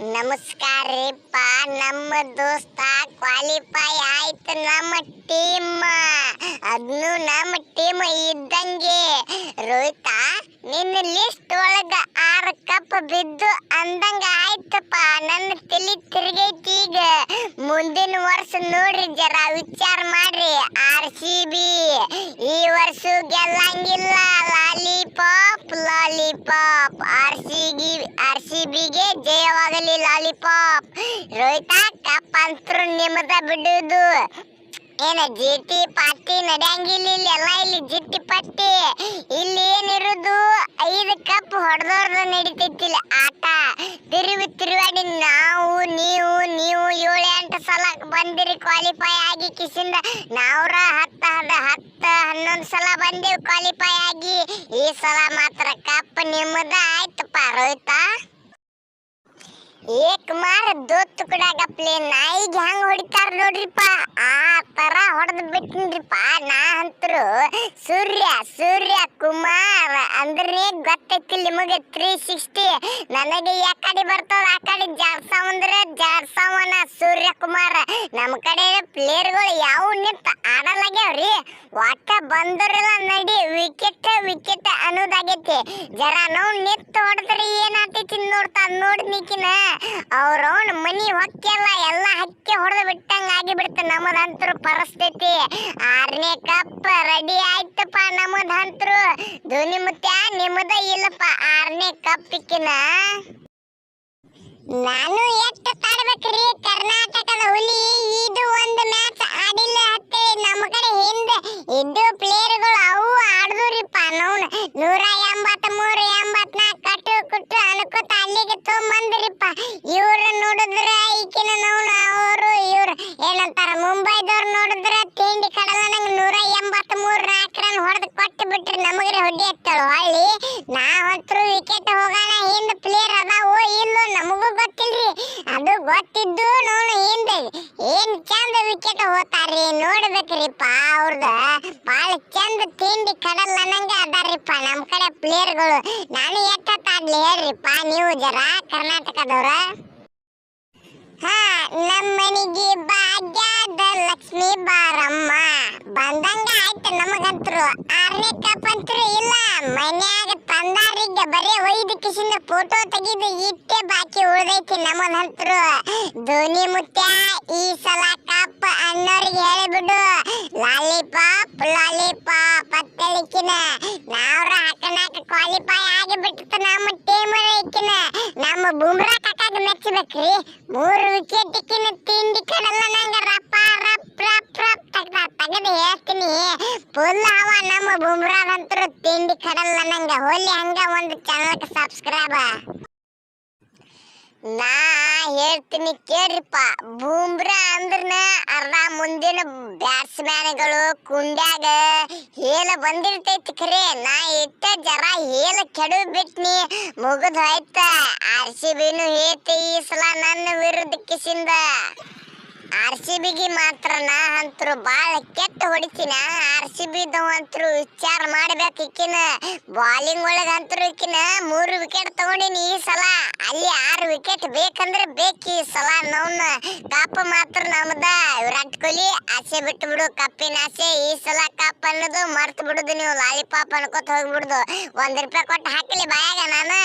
ನಮಸ್ಕಾರ ರೀಪ್ಪ. ನಮ್ಮ ದೋಸ್ತ ಕ್ವಾಲಿಫೈ ಆಯ್ತು ನಮ್ಮ ಟೀಮ್ ಅದ್ನು ನಮ್ಮ ಟೀಮ್ ಇದ್ದಂಗೆ. ರೋಹಿತ, ನಿನ್ನ ಲಿಸ್ಟ್ ಒಳಗ ಆರು ಕಪ್ ಬಿದ್ದು ಅಂದಂಗ ಆಯ್ತಪ್ಪ. ನನ್ನ ತಲೆ ತಿರುಗೈತಿ ಈಗ. ಮುಂದಿನ ವರ್ಷ ನೋಡ್ರಿ ಜರ ವಿಚಾರ ಮಾಡ್ರಿ. ಆರ್ ಸಿ ಬಿ ಈ ವರ್ಷ ಗೆಲ್ಲಂಗಿಲ್ಲ. Lollipop lollipop R C B R C ಬಿಗೆ ಲಾಲಿಪಾಪ್ ರೋಹಿತ ಕಪ್ ಅಂತರು ನಿಮ್ಮದ ಬಿಡುದು. ಏನ ಜಿಟಿ ಪಾರ್ಟಿ ನಡೆಯಂಗಿಲ್ಲ ಇಲ್ಲಿ, ಎಲ್ಲ ಇಲ್ಲಿ ಜಿಟ್ಟಿ ಪಟ್ಟಿ ಇಲ್ಲಿ ಏನಿರುದು? ಐದು ಕಪ್ ಹೊಡೆದವ್ರದ ನಡಿತೈತಿ ಇಲ್ಲಿ ಆಟ. ತಿರುವಿ ತಿರುವಾಡಿ ನಾವು, ನೀವು ನೀವು ಏಳು ಎಂಟು ಸಲ ಬಂದಿರಿ ಕ್ವಾಲಿಫೈ ಆಗಿ ಕಿಸಿಂದ. ನಾವ್ರ ಹತ್ತ ಹದ ಹತ್ತ ಹನ್ನೊಂದು ಸಲ ಬಂದೇವು ಕ್ವಾಲಿಫೈ ಆಗಿ. ಈ ಸಲ ಮಾತ್ರ ಕಪ್ ನಿಮ್ಮದ ಆಯ್ತಪ್ಪ ರೋಹಿತ? ಏಕ್ ಮಾರ ದೋತ್ ಗಪ್ಲೆ ನಾಯಿಗೆ ಹೆಂಗ್ ಹೊಡಿತಾರ ನೋಡ್ರಿಪ್ಪ. ಆ ತರ ಹೊಡೆದ್ ಬಿಟ್ಟಿನ್ರಿಪ್ಪ ನಾ ಅಂತರು. ಸೂರ್ಯ ಸೂರ್ಯ ಕುಮಾರ್ ಗೊತ್ತೈತಿ ನಿಮಗೆ ತ್ರೀ ಸಿಕ್ಸ್ಟಿ ನನಗೆ ಯಾ ಕಡೆ ಬರ್ತದ, ಆ ಕಡೆ ಜಾರ್ಸಾವ್ ಅಂದ್ರೆ ಜಾರ್ಸಾವನ ಸೂರ್ಯಕುಮಾರ್. ನಮ್ಮ ಕಡೆ ಪ್ಲೇಯರ್ಗಳು ಯಾವ ನಿಂತ ಆಡಲಾಗ್ಯಾವ್ರಿ? ಒಟ್ಟ ಬಂದ್ರಲ್ಲ ನಡಿ ವಿಕೆಟ್ ವಿಕೆಟ್ ಅನ್ನೋದಾಗೈತಿ. ಜರ ನಾವು ನಿಂತು ಹೊಡೆದ್ರೆ ಏನಾಗ್ತೈತಿ ನೋಡ್ತಾ, ನೋಡಿ ನಿಕಿನ. ಅವ್ರವ್ನ ಮನಿ ಹೊಕ್ಕೆಲ್ಲ ಎಲ್ಲ ಹಕ್ಕಿ ಹೊಡೆದು ಬಿಟ್ಟಂಗ ಆಗಿಬಿಡ್ತು ನಮ್ಮದಂತರು ಪರಿಸ್ಥಿತಿ. ಆರನೇ ಕಪ್ ರೆಡಿ ಆಯ್ತಪ್ಪ ನಮ್ಮದಂತರು ಧ್ವನಿ ಮುತ್ಯ ನಿಮ್ಮದ ಇಲ್ಲಪ್ಪ ಆರನೇ ಕಪ್ಪಿಕ್ಕಿನ ನಾನು ಎಷ್ಟು ತಾಡ್ಬೇಕ್ರಿ ಕರ್ನಾಟಕದ ಹುಲಿ, ಇದು ಒಂದು ಮ್ಯಾಚ್ ಆಡಿಲ್ಲ ಅತ್ತೆ. ನಮ್ಮ ಕಡೆ ಹಿಂದೆ ಇದ್ದು ಪ್ಲೇಯರ್ಗಳು ಅವು ಆಡ್ದುರಿಪ್ಪ ನೋನ್ ನೂರ ಎಂಬತ್ ಮೂರು ಎಂಬತ್ನಾಲ್ಕು, ಕಟ್ಟು, ಕುಟ್ಟು ಅನ್ಕೋತ ಅಲ್ಲಿಗೆ ತೊಗೊಂಬಂದ್ರಿಪ್ಪ. ಇವ್ರ ನೋಡಿದ್ರ ಈಕಿನ ನೋನ್ ಗೊತ್ತಿದ್ದು ನೋಡು ಹಿಂದೆ ಏನ್ ಚಂದ ವಿಕೆಟ್ ಹೋತಾರ್ರಿ ನೋಡ್ಬೇಕ್ರಿಪ್ಪ ಅವ್ರದ ಬಾಳ ಚಂದ ತಿಂಡಿ ಕಡಲ್ ಅನ್ನಂಗೆ ಅದಾರ್ರಿಪ್ಪ ನಮ್ ಕಡೆ ಪ್ಲೇಯರ್ಗಳು ನಾನು ಎಷ್ಟಾಡ್ಲಿ ಹೇಳ್ರಿಪ್ಪ ನೀವು ಜರ ಕರ್ನಾಟಕದವ್ರ ಹಾ ನಮ್ಮನಿಗೆ ಭಾಗ್ಯದ ಲಕ್ಷ್ಮಿ ಬಾರಮ್ಮ ಬಂದಂಗ ಆಯ್ತು ನಮಗಂತ್ರು ಆರನೇ ಕಪ್ ಅಂತರು ಇಲ್ಲ ಮನ್ಯಾಗ ತಂದಾರಿಗ ಬರೀ ಒಯ್ದು ಕಿಸಿಂದ ಫೋಟೋ ತೆಗೆದು ಇಟ್ಟೆ, ಬಾಕಿ ಉಳ್ದೈತಿ ನಮಗಂತ್ರು ಧೋನಿ ಮುತ್ಯ, ಈ ಸಲ ಕಪ್ ಅನ್ನೋರಿಗೆ ಹೇಳಿಬಿಡು. ಲಾಲಿಪಾಪ್ ಲಾಲಿಪಾಪ್ ಅತ್ತಳಿಕಿನ ನಾವ್ರ ಹಾಕನಾಕ ಕ್ವಾಲಿಫೈ ಆಗಿ ಬಿಟ್ಟಿತ್ತು ನಮ್ಮ ಟೀಮ್ ಇಕ್ಕಿನ ನಮ್ಮ ಬುಮ್ರಾ ಕಾಕಾಗ ಮೆಚ್ಚಬೇಕ್ರಿ. ಮೂರು ವಿಕೆಟ್ ಇಕ್ಕಿನ ತಿಂಡಿ ಕಡಲ್ಲ ನಂಗ ರಪ್ಪ, ರಪ್ ರಪ್ಪ ರಪ್. ತಗದ, ತೆಗೆದು ಹೇಳ್ತೀನಿ. ಫುಲ್ ಅವ ನಮ್ಮ ಬುಮ್ರಾದಂತರು ತಿಂಡಿ ಕಡಲ್ಲ ನಂಗ. ಹೋಲಿ ಹಂಗ ಒಂದು ಚಾನಲ್ಗೆ ಸಬ್ಸ್ಕ್ರೈಬ್ ನಾ ಹೇಳ್ತೀನಿ ಕೇಳ್ರಿಪ್ಪ. ಬೂಮ್ರಾ ಅಂದ್ರನ ಅರ್ಧ ಮುಂದಿನ ಬ್ಯಾಟ್ಸ್ಮ್ಯಾನ್ಗಳು ಕುಂಡ್ಯಾಗ ಹೇಲ ಬಂದಿರ್ತೈತಿ ಖರೆ. ನಾ ಇಟ್ಟ ಜರ ಹೇಲ ಕೆಡು ಬಿಟ್ನಿ ಮುಗಿದ್ ಹೋಯ್ತ. ಆರ್ ಸಿ ಬಿನು ಹೇತಿ ಈ ಸಲ ನನ್ನ ವಿರುದ್ಧ ಕಿಸಿಂದ. ಆರ್ ಸಿ ಬಿಗೆ ಮಾತ್ರ ನಾ ಅಂತರು ಬಾಳ ಕೆಟ್ಟ ಹೊಡಿತೀನ. ಆರ್ ಸಿ ಬಿದವ ಅಂತರು ವಿಚಾರ ಮಾಡ್ಬೇಕು ಇಕ್ಕಿನ ಬಾಲಿಂಗ್ ಒಳಗೆ ಅಂತರು ಇಕ್ಕಿನ ಮೂರು ವಿಕೆಟ್ ತಗೊಂಡಿನಿ ಈ ಸಲ. ಅಲ್ಲಿ ಆರು ವಿಕೆಟ್ ಬೇಕಂದ್ರೆ ಬೇಕು ಈ ಸಲ ನವ್ನ. ಕಪ್ ಮಾತ್ರ ನಮ್ದ. ವಿರಾಟ್ ಕೊಹ್ಲಿ ಆಸೆ ಬಿಟ್ಟು ಬಿಡು, ಕಪ್ಪಿನ ಆಸೆ. ಈ ಸಲ ಕಪ್ ಅನ್ನೋದು ಮರ್ತು ಬಿಡುದು ನೀವು ಲಾಲಿಪಾಪ್ ಅನ್ಕೋತ ಹೋಗ್ಬಿಡುದು. ಒಂದ್ ರೂಪಾಯಿ ಕೊಟ್ಟು ಹಾಕಲಿ ಬಾಯಾಗ ನಾನು.